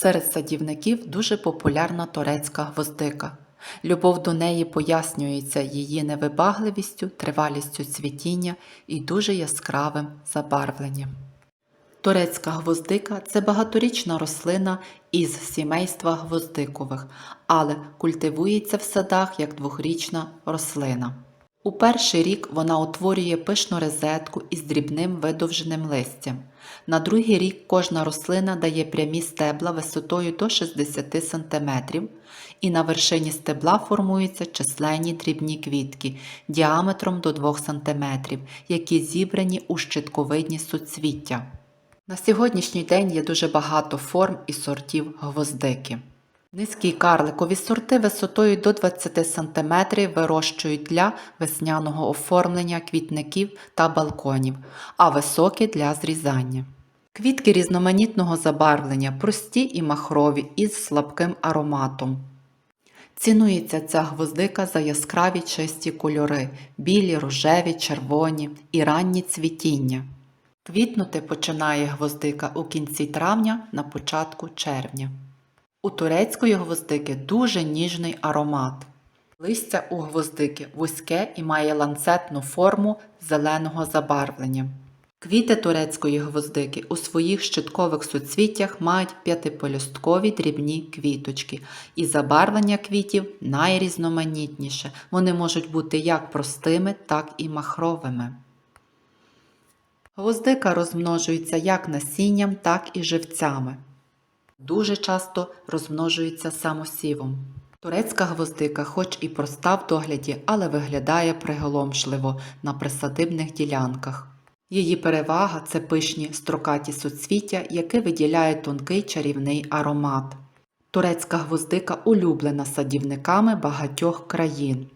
Серед садівників дуже популярна турецька гвоздика. Любов до неї пояснюється її невибагливістю, тривалістю цвітіння і дуже яскравим забарвленням. Турецька гвоздика це багаторічна рослина із сімейства гвоздикових, але культивується в садах як двохрічна рослина. У перший рік вона утворює пишну розетку із дрібним видовженим листям. На другий рік кожна рослина дає прямі стебла висотою до 60 см, і на вершині стебла формуються численні дрібні квітки діаметром до 2 см, які зібрані у щитковидні суцвіття. На сьогоднішній день є дуже багато форм і сортів гвоздики. Низькі карликові сорти висотою до 20 см вирощують для весняного оформлення квітників та балконів, а високі для зрізання. Квітки різноманітного забарвлення, прості і махрові із слабким ароматом. Цінується ця гвоздика за яскраві чисті кольори білі, рожеві, червоні і ранні цвітіння. Квітнути починає гвоздика у кінці травня на початку червня. У турецької гвоздики дуже ніжний аромат. Листя у гвоздики вузьке і має ланцетну форму зеленого забарвлення. Квіти турецької гвоздики у своїх щиткових суцвіттях мають п'ятиполюсткові дрібні квіточки, і забарвлення квітів найрізноманітніше. Вони можуть бути як простими, так і махровими. Гвоздика розмножується як насінням, так і живцями. Дуже часто розмножується самосівом. Турецька гвоздика, хоч і проста в догляді, але виглядає приголомшливо на присадибних ділянках. Її перевага це пишні строкаті суцвіття, які виділяють тонкий чарівний аромат. Турецька гвоздика улюблена садівниками багатьох країн.